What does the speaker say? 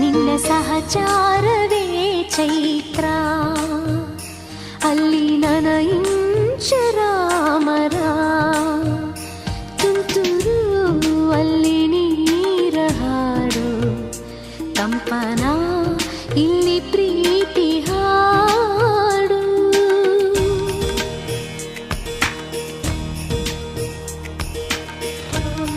ನಿನ್ನ ಸಹಚಾರವೇ ಚೈತ್ರ ಅಲ್ಲಿ ನನಯಿಂಚ ರಾಮರ ತುಂತುರು ಅಲ್ಲಿ ನೀರ ಹಾಡು ತಂಪನ ಇಲ್ಲಿ ಪ್ರೀತಿ